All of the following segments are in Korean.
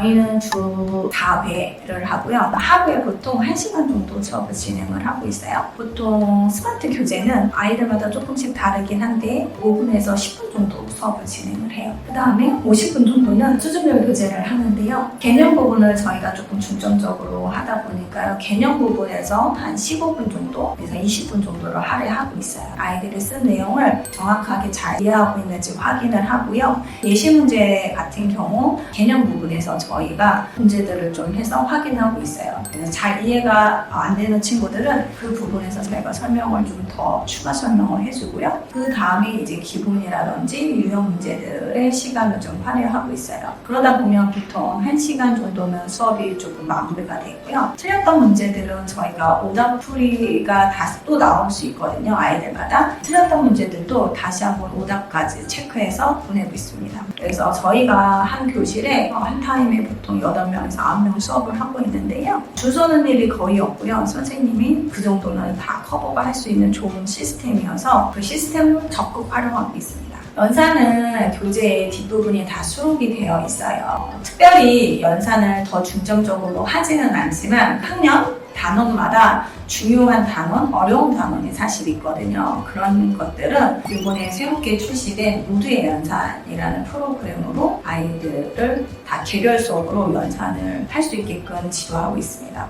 저희는 주 4회를 하고요. 하루에 보통 1시간 정도 수업을 진행을 하고 있어요. 보통 스마트 교재는 아이들마다 조금씩 다르긴 한데 5분에서 10분 정도 수업을 진행을 해요. 그 다음에 50분 정도는 수준별 교재를 하는데요. 개념 부분을 저희가 조금 중점적으로 하다 보니까 요. 개념 부분에서 한 15분 정도, 그래서 20분 정도를 할애하고 있어요. 아이들이 쓴 내용을 정확하게 잘 이해하고 있는지 확인을 하고요. 예시 문제 같은 경우 개념 부분에서 저희가 문제들을 좀 해서 확인하고 있어요. 잘 이해가 안 되는 친구들은 그 부분에서 저희가 설명을 좀 더 추가 설명을 해주고요. 그 다음에 이제 기본이라든지 유형 문제들의 시간을 좀 활용하고 있어요. 그러다 보면 보통 1시간 정도면 수업이 조금 마무리가 되고요. 틀렸던 문제들은 저희가 오답풀이가 다시 또 나올 수 있거든요. 아이들마다. 틀렸던 문제들도 다시 한번 오답까지 체크해서 보내고 있습니다. 그래서 저희가 한 교실에 한 타임에 보통 8명에서 9명 수업을 하고 있는데요. 줄 서는 일이 거의 없고요. 선생님이 그 정도는 다 커버가 할 수 있는 좋은 시스템이어서 그 시스템을 적극 활용하고 있습니다. 연산은 교재의 뒷부분이 다 수록이 되어 있어요. 특별히 연산을 더 중점적으로 하지는 않지만 학년 단원마다 중요한 단원, 어려운 단원이 사실 있거든요. 그런 것들은 이번에 새롭게 출시된 우주의 연산이라는 프로그램으로 아이들을 다 개별 수업으로 연산을 할 수 있게끔 지도하고 있습니다.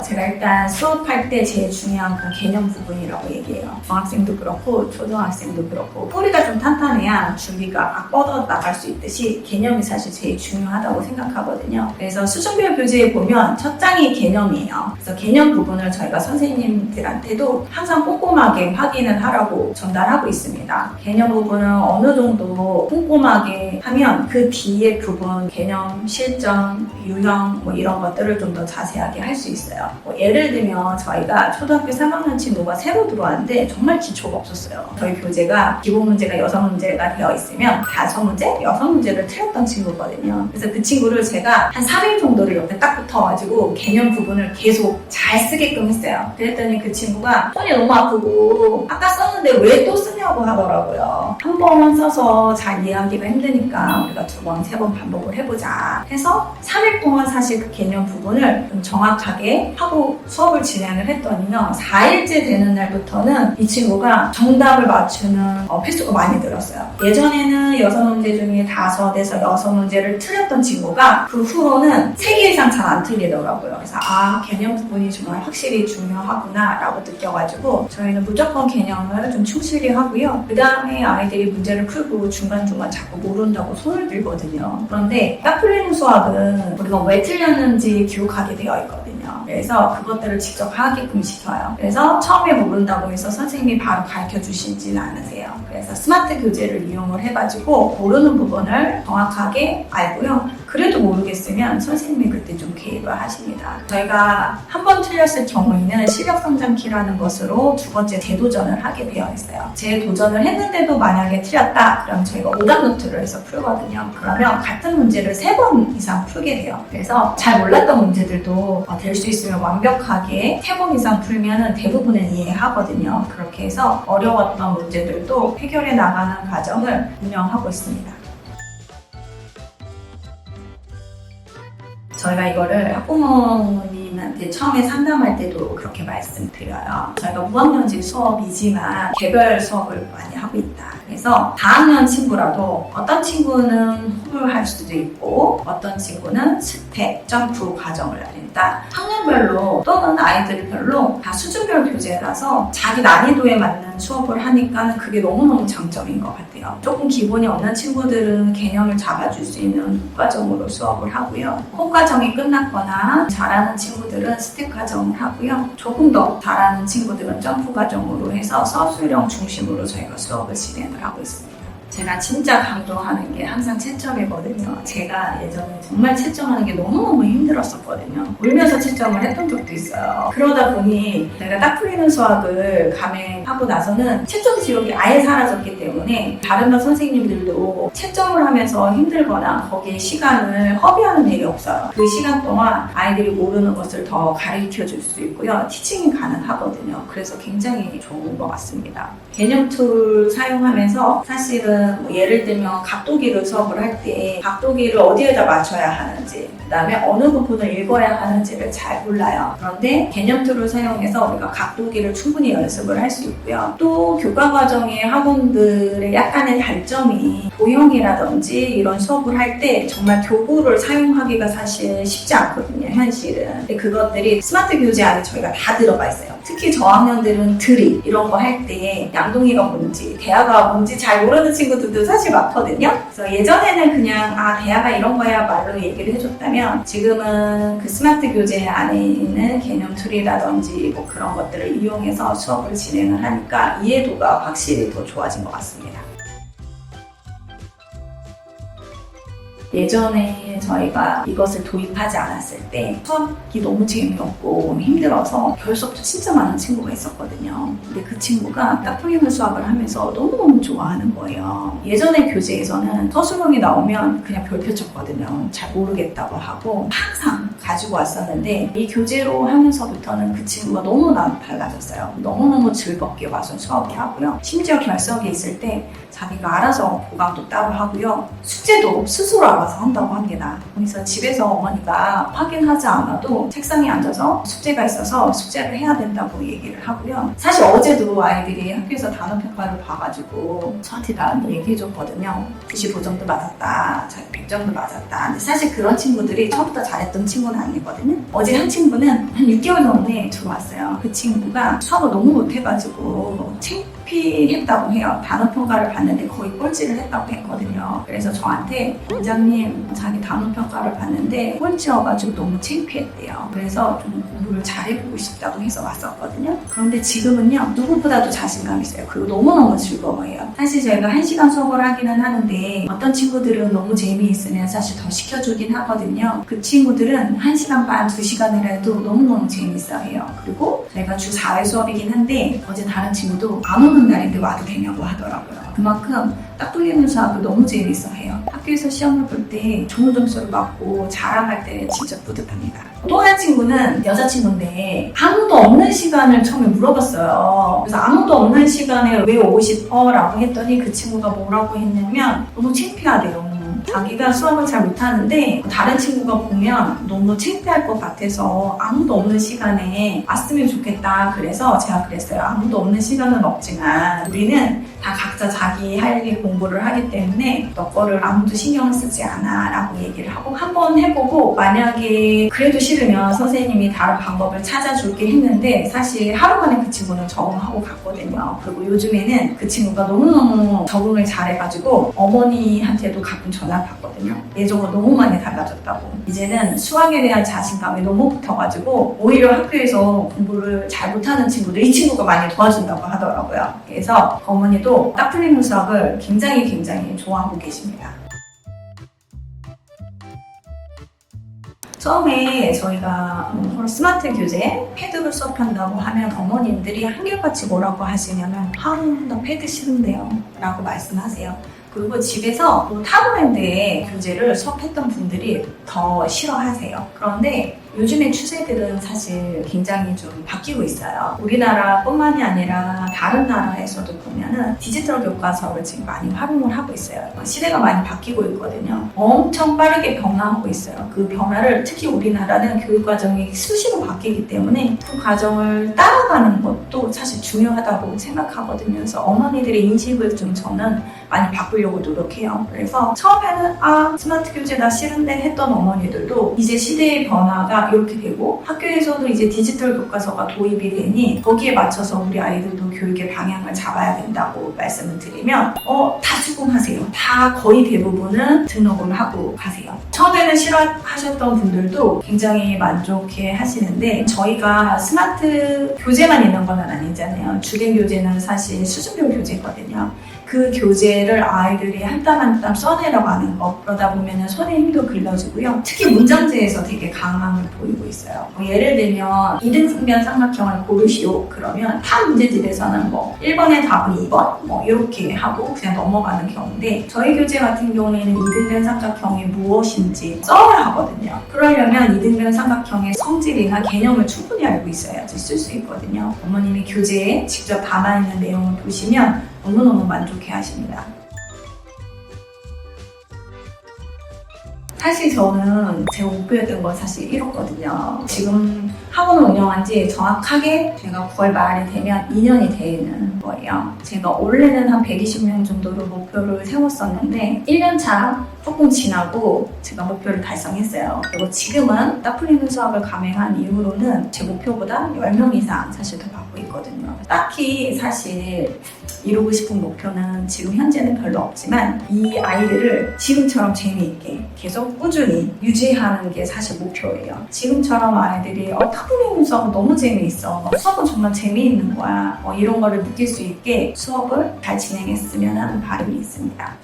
제가 일단 수업할 때 제일 중요한 건 개념 부분이라고 얘기해요. 중학생도 그렇고 초등학생도 그렇고 뿌리가 좀 탄탄해야 준비가 막 뻗어 나갈 수 있듯이 개념이 사실 제일 중요하다고 생각하거든요. 그래서 수준별 교재에 보면 첫 장이 개념이에요. 그래서 개념 부분을 저희가 선생님들한테도 항상 꼼꼼하게 확인을 하라고 전달하고 있습니다. 개념 부분은 어느 정도 꼼꼼하게 하면 그 뒤에 부분 개념, 실전, 유형 뭐 이런 것들을 좀 더 자세하게 할 수 있어요. 뭐 예를 들면 저희가 초등학교 3학년 친구가 새로 들어왔는데 정말 기초가 없었어요. 저희 교재가 기본 문제가 여섯 문제가 되어 있으면 다섯 문제, 여섯 문제를 틀렸던 친구거든요. 그래서 그 친구를 제가 한 3일 정도를 옆에 딱 붙어가지고 개념 부분을 계속 잘 쓰게끔 했어요. 그랬더니 그 친구가 손이 너무 아프고 아까 썼는데 왜 또 쓰냐고 하더라고요. 한 번 써서 잘 이해하기가 힘드니까 우리가 두 번, 세 번 반복을 해보자 해서 3일 동안 사실 그 개념 부분을 좀 정확하게 하고 수업을 진행을 했더니요. 4일째 되는 날부터는 이 친구가 정답을 맞추는 어, 필수가 많이 늘었어요. 예전에는 여섯 문제 중에 다섯에서 여섯 문제를 틀렸던 친구가 그 후로는 세 개 이상 잘 안 틀리더라고요. 그래서 아 개념 부분이 정말 확실히 중요하구나 라고 느껴가지고 저희는 무조건 개념을 좀 충실히 하고요. 그 다음에 아이들이 문제를 풀고 중간중간 자꾸 모른다고 손을 들거든요. 그런데 딱 풀리는 수학은 우리가 왜 틀렸는지 기록하게 되어 있거든요. 그래서 그것들을 직접 하게끔 시켜요. 그래서 처음에 모른다고 해서 선생님이 바로 가르쳐 주시지는 않으세요. 그래서 스마트 교재를 이용을 해가지고 모르는 부분을 정확하게 알고요. 그래도 모르겠으면 선생님이 그때 좀 개입을 하십니다. 저희가 한 번 틀렸을 경우에는 시력 성장키라는 것으로 두 번째 재도전을 하게 되어 있어요. 재도전을 했는데도 만약에 틀렸다, 그럼 저희가 오답 노트를 해서 풀거든요. 그러면 같은 문제를 세 번 이상 풀게 돼요. 그래서 잘 몰랐던 문제들도 될 수 있으면 완벽하게 세 번 이상 풀면은 대부분은 이해하거든요. 그렇게 해서 어려웠던 문제들도 해결해 나가는 과정을 운영하고 있습니다. 저희가 이거를 학부모님 한테 처음에 상담할 때도 그렇게 말씀드려요. 저희가 무학년제 수업이지만 개별 수업을 많이 하고 있다. 그래서 다학년 친구라도 어떤 친구는 호흡할 수도 있고 어떤 친구는 스텝, 점프 과정을 알린다. 학년별로 또는 아이들별로 다 수준별 교재라서 자기 난이도에 맞는 수업을 하니까 그게 너무너무 장점인 것 같아요. 조금 기본이 없는 친구들은 개념을 잡아줄 수 있는 과정으로 수업을 하고요. 홈 과정이 끝났거나 잘하는 친구 들은 스텝 과정을 하고요. 조금 더 잘하는 친구들은 점프 과정으로 해서 서술형 중심으로 저희가 수업을 진행을 하고 있습니다. 제가 진짜 강조하는 게 항상 채점이거든요. 제가 예전에 정말 채점하는 게 너무너무 힘들었었거든요. 울면서 채점을 했던 적도 있어요. 그러다 보니 내가 딱 풀리는 수학을 감행하고 나서는 채점 지옥이 아예 사라졌기 때문에 다른 반 선생님들도 채점을 하면서 힘들거나 거기에 시간을 허비하는 일이 없어요. 그 시간 동안 아이들이 모르는 것을 더 가르쳐 줄 수 있고요. 티칭이 가능하거든요. 그래서 굉장히 좋은 것 같습니다. 개념 툴 사용하면서 사실은 저희는 뭐 예를 들면 각도기를 수업을 할 때 각도기를 어디에다 맞춰야 하는지 그다음에 어느 부분을 읽어야 하는지를 잘 몰라요. 그런데 개념 툴을 사용해서 우리가 각도기를 충분히 연습을 할 수 있고요. 또 교과 과정의 학원들의 약간의 단점이 도형이라든지 이런 수업을 할 때 정말 교구를 사용하기가 사실 쉽지 않거든요. 현실은. 근데 그것들이 스마트 교재 안에 저희가 다 들어가 있어요. 특히 저학년들은 드립 이런 거 할 때 양동이가 뭔지 대화가 뭔지 잘 모르는 친구들도 사실 많거든요. 그래서 예전에는 그냥 아 대화가 이런 거야 말로 얘기를 해줬다면 지금은 그 스마트 교재 안에 있는 개념 툴이라든지 뭐 그런 것들을 이용해서 수업을 진행을 하니까 이해도가 확실히 더 좋아진 것 같습니다. 예전에 저희가 이것을 도입하지 않았을 때 수업이 너무 재미없고 힘들어서 결석도 진짜 많은 친구가 있었거든요. 근데 그 친구가 따풀리는 수학을 하면서 너무너무 좋아하는 거예요. 예전에 교재에서는 서술형이 나오면 그냥 별표 쳤거든요. 잘 모르겠다고 하고 항상 가지고 왔었는데 이 교재로 하면서부터는 그 친구가 너무나 달라졌어요. 너무너무 즐겁게 와서 수업을 하고요. 심지어 결석이 있을 때 자기가 알아서 보강도 따로 하고요. 숙제도 스스로 알아서 한다고 합니다. 그래서 집에서 어머니가 확인하지 않아도 책상에 앉아서 숙제가 있어서 숙제를 해야 된다고 얘기를 하고요. 사실 어제도 아이들이 학교에서 단어 평가를 봐가지고 저한테 나한테 얘기해줬거든요. 95점도 맞았다. 자기 100점도 맞았다. 근데 사실 그런 친구들이 처음부터 잘했던 친구는 아니거든요. 어제 한 친구는 한 6개월 전에 들어왔어요. 그 친구가 수학을 너무 못해가지고 창피했다고 해요. 단어 평가를 봤는데 거의 꼴찌를 했다고 했거든요. 그래서 저한테 원장님 자기 단어 평가를 봤는데 꼴찌여가지고 너무 창피했대요. 그래서 좀 공부를 잘해보고 싶다고 해서 왔었거든요. 그런데 지금은요 누구보다도 자신감 있어요. 그리고 너무너무 즐거워해요. 사실 저희가 한 시간 수업을 하기는 하는데 어떤 친구들은 너무 재미있으면 사실 더 시켜주긴 하거든요. 그 친구들은 한 시간 반, 두 시간을 해도 너무너무 재밌어 해요. 그리고 저희가 주 4회 수업이긴 한데 어제 다른 친구도 안 오는 날인데 와도 되냐고 하더라고요. 그만큼 딱 뚫리는 수학을 너무 재밌어해요. 학교에서 시험을 볼 때 좋은 점수를 받고 자랑할 때 진짜 뿌듯합니다. 또한 친구는 여자친구인데 아무도 없는 시간을 처음에 물어봤어요. 그래서 아무도 없는 시간에 왜 오고 싶어? 라고 했더니 그 친구가 뭐라고 했냐면 너무 창피하대요. 자기가 수학을 잘 못하는데 다른 친구가 보면 너무 창피할 것 같아서 아무도 없는 시간에 왔으면 좋겠다. 그래서 제가 그랬어요. 아무도 없는 시간은 없지만 우리는 다 각자 자기 할 일 공부를 하기 때문에 너 거를 아무도 신경을 쓰지 않아 라고 얘기를 하고 한번 해보고 만약에 그래도 싫으면 선생님이 다른 방법을 찾아줄게 했는데 사실 하루 만에 그 친구는 적응하고 갔거든요. 그리고 요즘에는 그 친구가 너무너무 적응을 잘해가지고 어머니한테도 가끔 전화 받거든요. 예전으로 너무 많이 달라졌다고. 이제는 수학에 대한 자신감이 너무 붙어가지고 오히려 학교에서 공부를 잘 못하는 친구들 이 친구가 많이 도와준다고 하더라고요. 그래서 어머니도 딱 풀리는 수학을 굉장히 굉장히 좋아하고 계십니다. 처음에 저희가 음, 스마트 교재 패드로 수업한다고 하면 어머님들이 한결같이 뭐라고 하시냐면 하루 나 패드 싫은데요 라고 말씀하세요. 그리고 집에서 또 타브랜드의 교재를 수업했던 분들이 더 싫어하세요. 그런데 요즘의 추세들은 사실 굉장히 좀 바뀌고 있어요. 우리나라뿐만이 아니라 다른 나라에서도 보면은 디지털 교과서를 지금 많이 활용을 하고 있어요. 시대가 많이 바뀌고 있거든요. 엄청 빠르게 변화하고 있어요. 그 변화를 특히 우리나라는 교육 과정이 수시로 바뀌기 때문에 그 과정을 따라가는 것도 사실 중요하다고 생각하거든요. 그래서 어머니들의 인식을 좀 저는 많이 바꾸려고 노력해요. 그래서 처음에는 아 스마트 교재 나 싫은데 했던 어머니들도 이제 시대의 변화가 이렇게 되고 학교에서도 이제 디지털 교과서가 도입이 되니 거기에 맞춰서 우리 아이들도 교육의 방향을 잡아야 된다고 말씀을 드리면 어 다 수긍하세요. 다 거의 대부분은 등록을 하고 가세요. 처음에는 싫어하셨던 분들도 굉장히 만족해 하시는데 저희가 스마트 교재만 있는 건 아니잖아요. 주된 교재는 사실 수준별 교재거든요. 그 교재를 아이들이 한 땀 한 땀 써내려가는 거 그러다 보면 손에 힘도 길러지고요. 특히 문장제에서 되게 강함을 보이고 있어요. 뭐 예를 들면 이등변 삼각형을 고르시오 그러면 타 문제집에서는 뭐 1번의 답은 2번 뭐 이렇게 하고 그냥 넘어가는 경우인데 저희 교재 같은 경우에는 이등변 삼각형이 무엇인지 써야 하거든요. 그러려면 이등변 삼각형의 성질이나 개념을 충분히 알고 있어야지 쓸 수 있거든요. 어머님이 교재에 직접 담아 있는 내용을 보시면 너무너무 만족해 하십니다. 사실 저는 제 목표였던 건 사실 1호거든요. 지금 학원을 운영한 지 정확하게 제가 9월 말이 되면 2년이 되는 거예요. 제가 원래는 한 120명 정도로 목표를 세웠었는데 1년 차 조금 지나고 제가 목표를 달성했어요. 그리고 지금은 따풀리는 수업을 감행한 이후로는 제 목표보다 10명 이상 사실 더 받고 있거든요. 딱히 사실 이루고 싶은 목표는 지금 현재는 별로 없지만 이 아이들을 지금처럼 재미있게 계속 꾸준히 유지하는 게 사실 목표예요. 지금처럼 아이들이 어, 타블링 수업 너무 재미있어. 수업은 정말 재미있는 거야. 어, 이런 거를 느낄 수 있게 수업을 잘 진행했으면 하는 바람이 있습니다.